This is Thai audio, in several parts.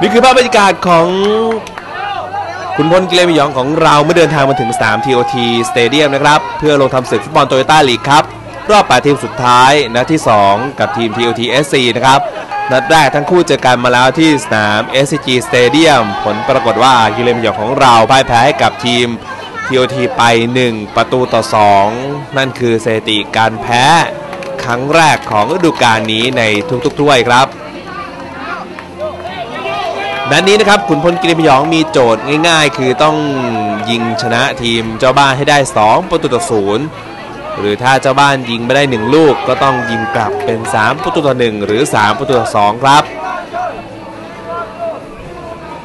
นี่คือภาพบรรยากาศของคุณพลกิเลนพยองของเราเมื่อเดินทางมาถึงสนาม TOT Stadium นะครับ เพื่อลงทำศึกฟุตบอลโตโยต้าลีกครับ รอบ 8 ทีมสุดท้ายนัดที่ 2 กับทีม TOT SC นะครับ นัดแรกทั้งคู่เจอกันมาแล้วที่สนาม SCG Stadium ผลปรากฏว่ากิเลนพยองของเราพ่ายแพ้ให้กับทีม TOT ไป 1 ประตูต่อ 2 นั่นคือสถิติการแพ้ครั้งแรกของฤดูกาลนี้ในทุกๆถ้วยครับ นัดนี้นะครับขุนพลกิริพยองมีโจทย์ง่าย ๆ คือต้องยิงชนะทีมเจ้าบ้านให้ได้ 2 ประตูต่อศูนย์หรือถ้าเจ้าบ้านยิงไม่ได้ 1 ลูกก็ต้องยิงกลับเป็น 3 ประตูต่อ 1 หรือ 3 ประตูต่อ 2 ครับ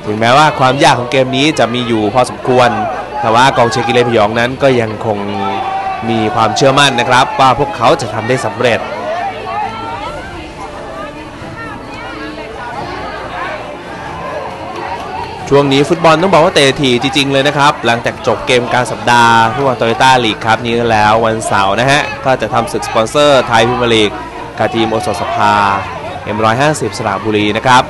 ถึงแม้ว่าความยากของเกมนี้จะมีอยู่พอสมควร แต่ว่ากองเชียร์กิเลนพยองนั้นก็ยังคงมีความเชื่อมั่นนะครับ ว่าพวกเขาจะทำได้สำเร็จ ช่วงนี้ฟุตบอลต้องบอกว่าเตะทีจริง ๆ เลยนะครับ หลังจากจบเกมการสัปดาห์ฟุตบอลโตโยต้าลีกครับนี้แล้ววันเสาร์นะฮะ ก็จะทำศึกสปอนเซอร์ไทยพิมลีกกับทีมโอสถสภา M150 สระบุรีนะครับ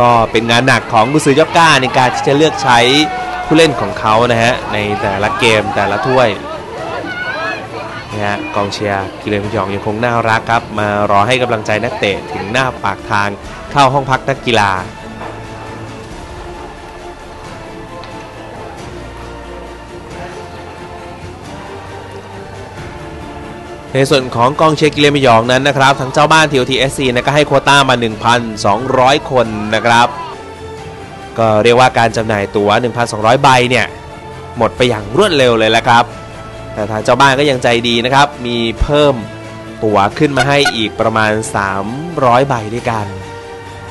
ก็เป็นงานหนักของกุซือยอกก้าในการที่จะเลือกใช้ผู้เล่นของเขานะฮะ ในแต่ละเกมแต่ละถ้วย นะฮะกองเชียร์กิเลนพยองยังคงน่ารักครับ มารอให้กำลังใจนักเตะถึงหน้าปากทางเข้าห้องพักนักกีฬาในส่วนของกองเชียร์กิเลนพยองนั้นนะครับทั้งเจ้าบ้าน TOTSC นะก็ให้โควต้ามา 1,200 คนนะครับ ก็เรียกว่าการจำหน่ายตั๋ว 1,200 ใบเนี่ยหมดไปอย่างรวดเร็วเลยแหละครับ แต่ทางเจ้าบ้านก็ยังใจดีนะครับ มีเพิ่มตั๋วขึ้นมาให้อีกประมาณ 300 ใบด้วยกัน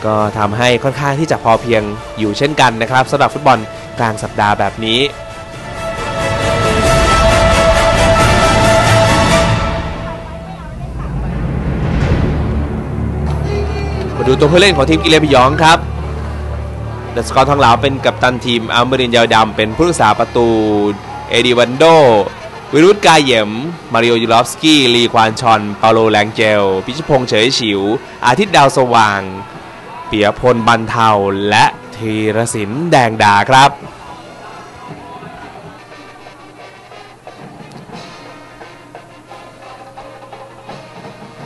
ก็ทำให้ค่อนข้างที่จะพอเพียงอยู่เช่นกันนะครับสำหรับฟุตบอลกลางสัปดาห์แบบนี้มาดูตัวผู้เล่นของทีมกิเลนพยองครับเดสกอร์ทองหลาเป็นกัปตันทีมอัลเมรินยาวดำเป็นผู้รักษาประตู เอดิวันโด วิรุธกายเหยม มาริโอยูลอฟสกี้ ลีควานชอน เปาโลแลงเจล พิชพงษ์เฉยฉิว อาทิตย์ดาวสว่าง เปียพลบันเทา และธีรศิลป์แดงดาครับ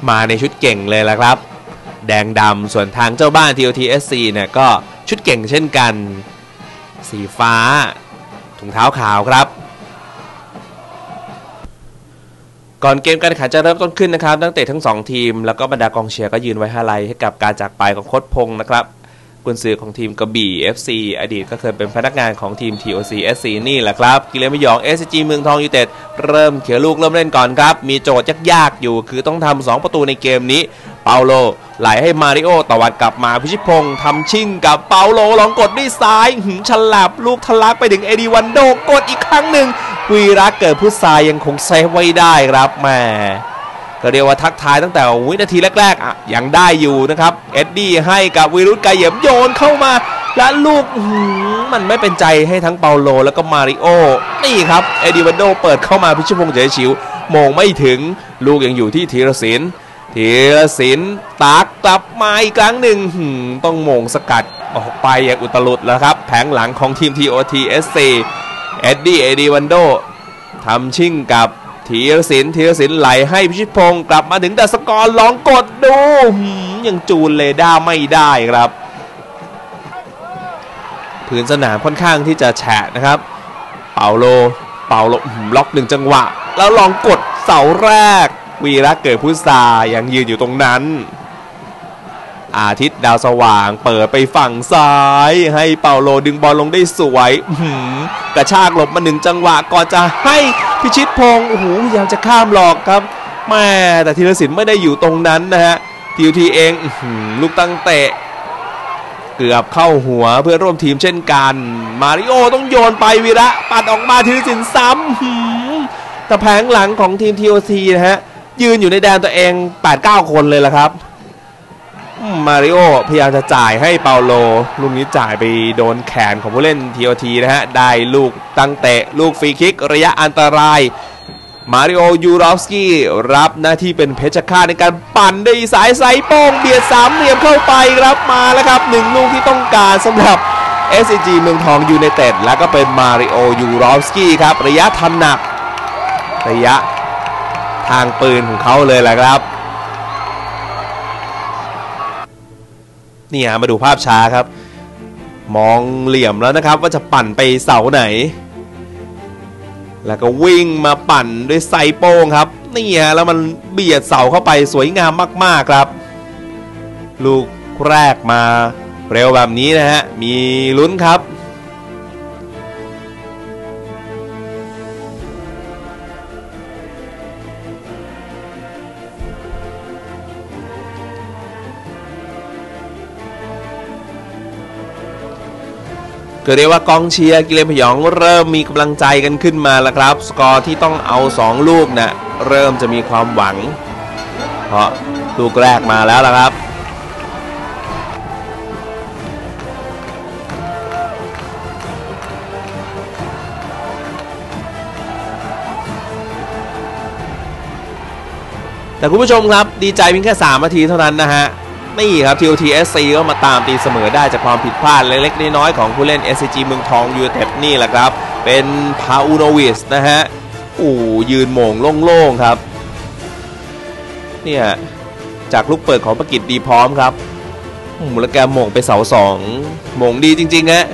มาในชุดเก่งเลยละครับ แดงดำส่วนทางเจ้าบ้าน TOTSC เนี่ยก็ชุดเก่งเช่นกัน สีฟ้าถุงเท้าขาวครับ ก่อนเกมการแข่งขันจะเริ่มต้นขึ้นนะครับตั้งแต่ทั้ง 2 ทีม แล้วก็บรรดากองเชียร์ก็ยืนไว้ฮาไลให้กับการจากไปของโค้ชพงศ์นะครับ กุนซือของทีมกระบี่ FC อดีตก็เคยเป็นพนักงานของทีม TOC SC นี่แหละครับกิเลนพยอง SG เมืองทองยูเต็ดเริ่มเขียวลูกเริ่มเล่นก่อนครับ มีโจทย์ยากๆอยู่ คือต้องทำ2ประตูในเกมนี้ เปาโลไหลให้มาริโอตวัดกลับมาพิชิตพงศ์ทำชิ่งกับเปาโลลองกดด้วยซ้ายหฉลับลูกทะลักไปถึงเอดีวันโดกดอีกครั้งหนึ่งวีรักเกิดพุทธายยังคงเซฟไว้ได้ครับแม่ ก็เรียกว่าทักทายตั้งแต่วินาทีแรกๆอะยังได้อยู่นะครับ เอ็ดดี้ให้กับวิรุธไกเหยมโยนเข้ามา และลูกมันไม่เป็นใจให้ทั้งเปาโลแล้วก็มาริโอนี่ครับ เอดิวันโดเปิดเข้ามาพิชพงษ์เฉยฉิวโมงไม่ถึงลูกยังอยู่ที่ธีรศิลป์ธีรศิลป์ตากกลับมาอีกครั้งหนึ่งต้องมงสกัดออกไปอย่างอุตลุดแล้วครับ แผงหลังของทีม TOTSC เอ็ดดี้เอดิวันโดทำชิ่งกับ ธีรศิลป์ธีรศิลป์ไหลให้พิชิตพงศ์กลับมาถึงดัสกอร์ลองกดดูยังจูนเลด้าไม่ได้ครับพื้นสนามค่อนข้างที่จะแฉะนะครับ เปาโล เปาโลหือล็อกหนึ่งจังหวะ แล้วลองกดเสาแรก วีระเกิดพุทธายังยืนอยู่ตรงนั้น อาทิตย์ดาวสว่าง เปิดไปฝั่งซ้าย ให้เปาโลดึงบอลลงได้สวยกระชากหลบมาหนึ่งจังหวะก่อนจะให้พิชิตพงศ์โอ้โหพยายามจะข้ามหลอกครับแม่แต่ธีรศิลป์ไม่ได้อยู่ตรงนั้นนะฮะทีทีเองลูกตั้งเตะ เกือบเข้าหัวเพื่อร่วมทีมเช่นกัน มาริโอต้องโยนไปวีระปัดออกมาธีรศิลป์ซ้ำแต่แผงหลังของทีม TOC นะฮะยืนอยู่ในแดนตัวเอง 8-9 คนเลยละครับ มาริโอพยายามจะจ่ายให้เปาโล ลูกนี้จ่ายไปโดนแขนของผู้เล่น TOT นะฮะ ได้ลูกตั้งเตะ ลูกฟรีคิก ระยะอันตราย มาริโอยูรอฟสกี้รับหน้าที่เป็นเพชรฆาตในการปั่นด้วยสายไซโป้งเบียดสามเหลี่ยมเข้าไปครับมาแล้วครับหนึ่งลูกที่ต้องการสำหรับ SCG เมืองทองยูไนเต็ดแล้วก็เป็นมาริโอยูรอฟสกี้ครับ ระยะทำหนัก ระยะทางปืนของเขาเลยแหละครับ นี่ฮะมาดูภาพช้าครับ มองเหลี่ยมแล้วนะครับ ว่าจะปั่นไปเสาไหน แล้วก็วิ่งมาปั่นด้วยไซโป้งครับนี่ฮะแล้วมันเบียดเสาเข้าไปสวยงามมากๆครับ ลูกแรกมาเร็วแบบนี้นะฮะมีลุ้นครับ ก็เรียกว่ากองเชียร์กิเลนพยองเริ่มมีกำลังใจกันขึ้นมาแล้วครับ สกอร์ที่ต้องเอา 2 ลูกนะ่ะเริ่มจะมีความหวัง เพราะลูกแรกมาแล้วละครับแต่คุณผู้ชมครับดีใจเพียงแค่ 3 นาทีเท่านั้นนะฮะ นี่ครับ TOTSC ก็มาตามตีเสมอได้จากความผิดพลาดเล็กๆน้อยๆของผู้เล่น SCG เมืองทองยูเต็ดนี่แหละครับ เป็นพาอูโนวิสนะฮะอู้ยืนโมงโล่งๆครับ เนี่ย จากลูกเปิดของประกิตดีพร้อมครับมูลแกมโหม่งไปเสาสองหมงดีจริงๆฮะ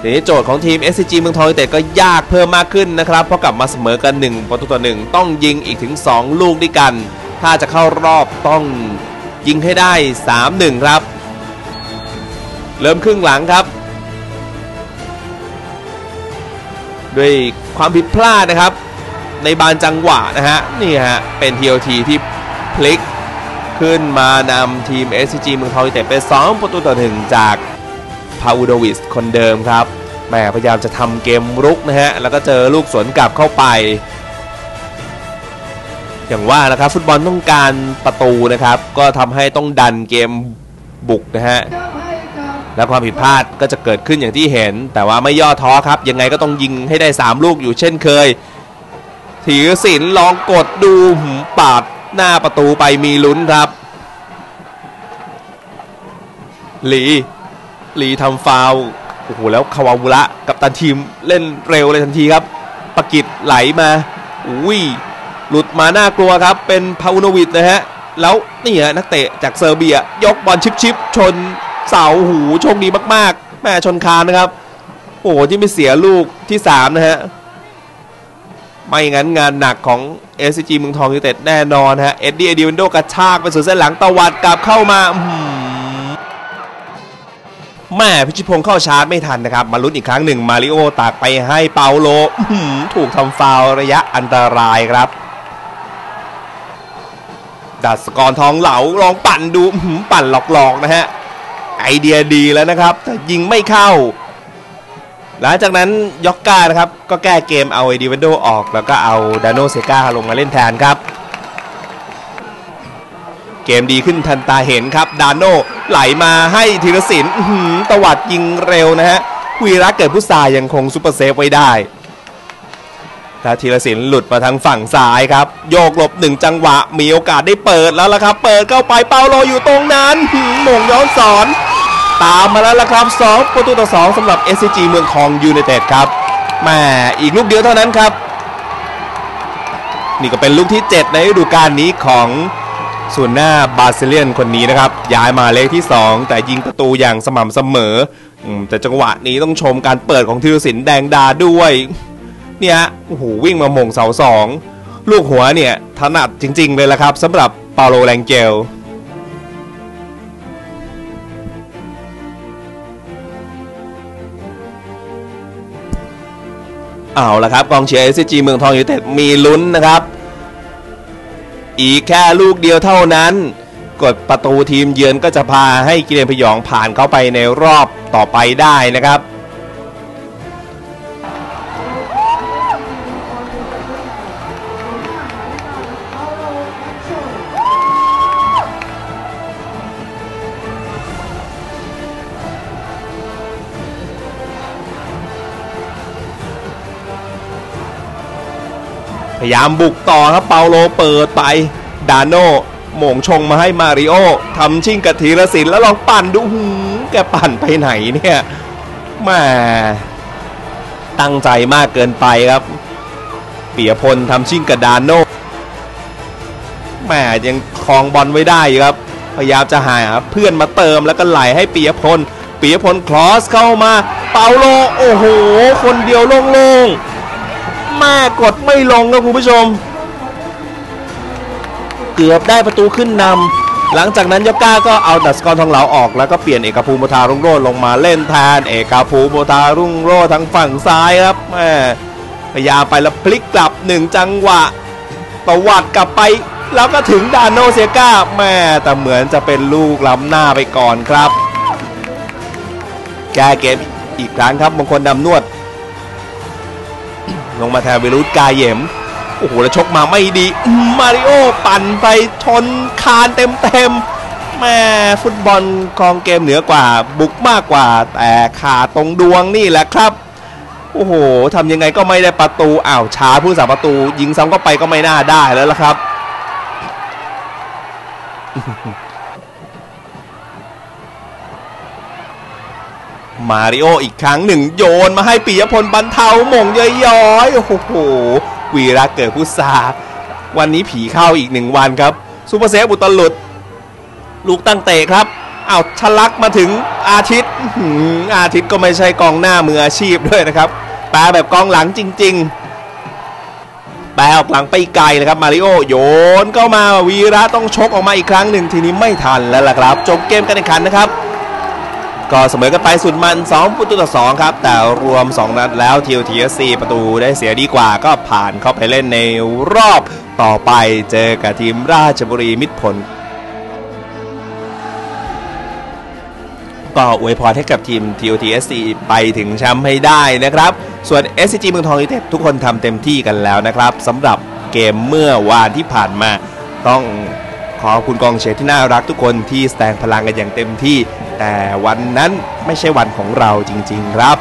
ทีนี้โจทย์ของทีม SCG เมืองทองยูเต็ดก็ยากเพิ่มมากขึ้นนะครับ เพราะกลับมาเสมอกัน 1 ประตูต่อ 1 ต้องยิงอีกถึง 2 ลูกด้วยกัน ถ้าจะเข้ารอบต้อง ยิงให้ได้ 3-1 ครับ เริ่มครึ่งหลังครับ ด้วยความผิดพลาดนะครับ ในบานจังหวะนะฮะ นี่ฮะ เป็น TOT ที่พลิกขึ้นมานำทีม SCG เมืองทองยูไนเต็ดเป็น2ประตูต่อ1จากพาวูโดวิสคนเดิมครับแหมพยายามจะทำเกมรุกนะฮะ แล้วก็เจอลูกสวนกลับเข้าไป อย่างว่านะครับฟุตบอลต้องการประตูนะครับ ก็ทำให้ต้องดันเกมบุกนะฮะและความผิดพลาดก็จะเกิดขึ้นอย่างที่เห็น แต่ว่าไม่ย่อท้อครับ ยังไงก็ต้องยิงให้ได้ 3 ลูกอยู่เช่นเคยถีศิลลองกดดูหืมปาดหน้าประตูไปมีลุ้นครับ หลีหลีทำฟาวโอ้โหแล้วคาวาวุระกับตันทีมเล่นเร็วเลยทันทีครับปากิจไหลมาอุ้ย หลุดมาน่ากลัวครับ เป็นพาวุโนวิดนะฮะ แล้วนี่ฮะนักเตะจากเซอร์เบีย ยกบอลชิปชิปชนเสาหูโชคดีมากๆแม่ชนคานนะครับ โอ้โหที่ไม่เสียลูกที่3นะฮะ ไม่งั้นงานหนักของ s c g เมืองทองยูไนเต็ดแน่นอนฮะ เอ็ดดี้เอดิวันโดกระชากไปสู่เส้นหลังตวัดกลับเข้ามาแม่พิชิพงศ์เข้าชาร์จไม่ทันนะครับ มาลุ้นอีกครั้งหนึ่งมาริโอตากไปให้เปาโลถูกทำฟาวระยะอันตรายครับ ดัสกรทองเหลาลองปั่นดูปั่นหลอกๆนะฮะไอเดียดีแล้วนะครับแต่ยิงไม่เข้า หลังจากนั้นยอกก้านะครับ ก็แก้เกมเอาไอดีวันโดออก แล้วก็เอาดานโนเซกาลงมาเล่นแทนครับ เกมดีขึ้นทันตาเห็นครับ ดานโนไหลมาให้ธีรศิลป์ตวัดยิงเร็วนะฮะวีระเกิดพุทธายังคงซุปเปอร์เซฟไว้ได้ ถ้าธีรศิลป์หลุดมาทางฝั่งซ้ายครับ โยกหลบหนึ่งจังหวะ มีโอกาสได้เปิดแล้วละครับ เปิดเข้าไปเปาโลอยู่ตรงนั้นหม่งย้อนสอน ตามมาแล้วละครับ 2 ประตูต่อ 2สำหรับ SCG เมืองทองยูไนเต็ดครับแม่อีกลูกเดียวเท่านั้นครับ นี่ก็เป็นลูกที่ 7 ในฤดูกาลนี้ของส่วนหน้าบาซิเลียนคนนี้นะครับ ย้ายมาเลขที่ 2 แต่ยิงประตูอย่างสม่ำเสมอแต่จังหวะนี้ต้องชมการเปิดของธีรศิลป์แดงดาด้วย เนี่ยโอ้โหวิ่งมาหม่งเสาสองลูกหัวเนี่ยถนัดจริง ๆ เลยละครับสำหรับเปาโลแรงเกลเอาละครับกองเชียร์เอสจีเมืองทองยูไนเต็ดมีลุ้นนะครับ อีกแค่ลูกเดียวเท่านั้น กดประตูทีมเยือนก็จะพาให้กิเลนพยองผ่านเข้าไปในรอบต่อไปได้นะครับ พยายามบุกต่อครับเปาโลเปิดไป ดานโนหม่งชงมาให้มาริโอทำชิ่งกับธีรศิลป์แล้วลองปั่นดูหูแกปั่นไปไหนเนี่ยแม่ตั้งใจมากเกินไปครับเปียพลทำชิ่งกับดานโนแม่ยังคลองบอลไว้ได้ครับ พยายามจะหาเพื่อนมาเติมแล้วก็ไหลให้เปียพลเปียพลคลอสเข้ามา เปาโล โอ้โห คนเดียวโล่งๆ แม่กดไม่ลงครับคุณผู้ชม เกือบได้ประตูขึ้นนำหลังจากนั้นยก้าก็เอาดัสกรทองเหลาออก แล้วก็เปลี่ยนเอกภูมิโมทารุ่งโรจน์ลงมาเล่นแทนเอกภูมิโมทารุ่งโรจน์ทางฝั่งซ้ายครับแม่พยายามไปแล้วพลิกกลับหนึ่งจังหวะตวัดกลับไปแล้วก็ถึงดานโนเซกาแม่แต่เหมือนจะเป็นลูกล้ำหน้าไปก่อนครับ แก้เกมอีกครั้งครับมงคลดำนวด ลงมาแทนวิรุธกายเหยมโอ้โหแล้วชกมาไม่ดีมาริโอปั่นไปชนคานเต็มเต็มๆแม่ฟุตบอลครองเกมเหนือกว่า บุกมากกว่า แต่ขาตรงดวงนี่แหละครับ โอ้โหทำยังไงก็ไม่ได้ประตูอ้าวช้าผู้สาประตู ยิงซ้ำก็ไปก็ไม่น่าได้แล้วล่ะครับ มาริโออีกครั้งหนึ่งโยนมาให้ปิยพลบรรเทาหม่งย้อยๆโอ้โหวีระเกิดพุทราวันนี้ผีเข้าอีกหนึ่งวันครับซูเปอร์เซฟบุตรหลุด ลูกตั้งเตะครับเอาวทะลักมาถึงอาทิตย์อื้อหืออาทิตย์ก็ไม่ใช่กองหน้ามืออาชีพด้วยนะครับแปลแบบกองหลังจริง ๆ แปลออกหลังไปไกลเลยครับมาริโอโยนเข้ามาวีระต้องชกออกมาอีกครั้งหนึ่งทีนี้ไม่ทันแล้วล่ะครับ จบเกมการแข่งขันนะครับ ก็เสมอกันไปสุดมัน 2 ประตูต่อ 2 ครับ แต่รวม 2 นัดแล้วทีโอทีเอสซีประตูได้เสียดีกว่าก็ผ่านเข้าไปเล่นในรอบต่อไปเจอกับทีมราชบุรีมิตรผล ก็อวยพรให้กับทีม TOTSC ไปถึงแชมป์ให้ได้นะครับ ส่วน SCG เมืองทองยูไนเต็ดทุกคนทำเต็มที่กันแล้วนะครับสำหรับเกมเมื่อวานที่ผ่านมาต้องขอบคุณกองเชียร์ที่น่ารักทุกคนที่แสดงพลังกันอย่างเต็มที่ แต่วันนั้นไม่ใช่วันของเราจริง ๆ ครับ